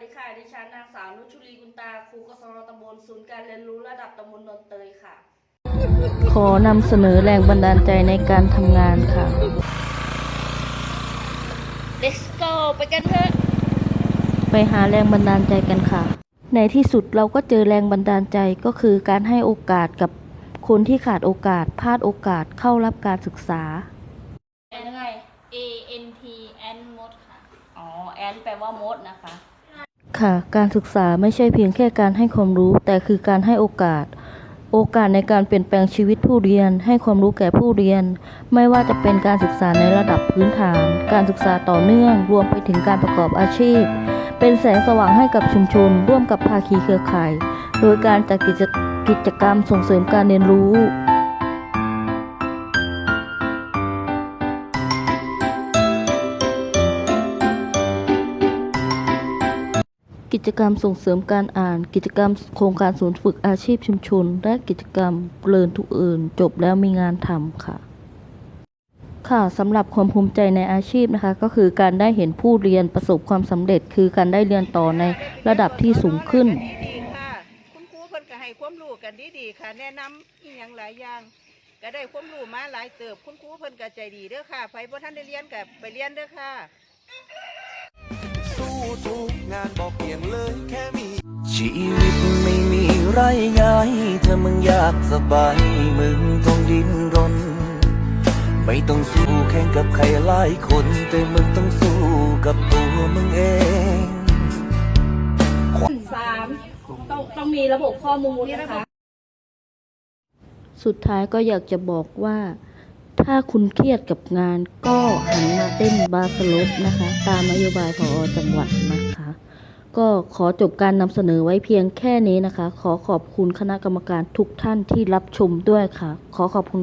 ดีค่ะ ดิฉันนางสาวนุชุลีกุลตา ครูกศนตำบลศูนย์การเรียนรู้ระดับตำบลนนเตยค่ะ ขอนำเสนอแรงบันดาลใจในการทำงานค่ะ Let's go ไปกันเถอะ ไปหาแรงบันดาลใจกันค่ะ ในที่สุดเราก็เจอแรงบันดาลใจก็คือการให้โอกาสกับคนที่ขาดโอกาสพลาดโอกาสเข้ารับการศึกษาแอนยังไง A N T แอนมดค่ะ อ๋อ แอนแปลว่ามดนะคะ ค่ะ การศึกษาไม่ใช่เพียงแค่การให้ความรู้ แต่คือการให้โอกาส โอกาสในการเปลี่ยนแปลงชีวิตผู้เรียน ให้ความรู้แก่ผู้เรียน ไม่ว่าจะเป็นการศึกษาในระดับพื้นฐาน การศึกษาต่อเนื่อง รวมไปถึงการประกอบอาชีพ เป็นแสงสว่างให้กับชุมชน ร่วมกับภาคีเครือข่าย โดยการจัดกิจกิจกรรมส่งเสริมการเรียนรู้ กิจกรรมส่งเสริมการอ่าน กิจกรรมโครงการศูนย์ฝึกอาชีพชุมชน และกิจกรรมเลินทุกอื่น จบแล้วมีงานทำค่ะ ค่ะสำหรับความภูมิใจในอาชีพนะคะ ก็คือการได้เห็นผู้เรียนประสบความสำเร็จ คือการได้เรียนต่อในระดับที่สูงขึ้น ดีๆค่ะ คุณครูเพิ่นก็ให้ความรู้กันดีๆค่ะ แนะนำอีหยังหลายอย่าง ก็ได้ความรู้มาหลายเติบ คุณครูเพิ่นก็ใจดีเด้อค่ะไผบ่ทันได้เรียนก็ไปเรียนเด้อค่ะ ชีวิตไม่มีไรง่ายถ้ามึงอยากสบายมึงต้องดิ้นรน ไม่ต้องสู้แข่งกับใครหลายคน แต่มึงต้องสู้กับตัวมึงเองสามต้องต้องมีระบบข้อมูลนะคะ สุดท้ายก็อยากจะบอกว่า ถ้าคุณเครียดกับงานก็หันมาเต้นบาสโลปนะคะ ตามนโยบายพอจังหวัดนะคะ ก็ขอจบการนำเสนอไว้เพียงแค่นี้นะคะ ขอขอบคุณคณะกรรมการทุกท่านที่รับชมด้วยค่ะ ขอขอบคุณ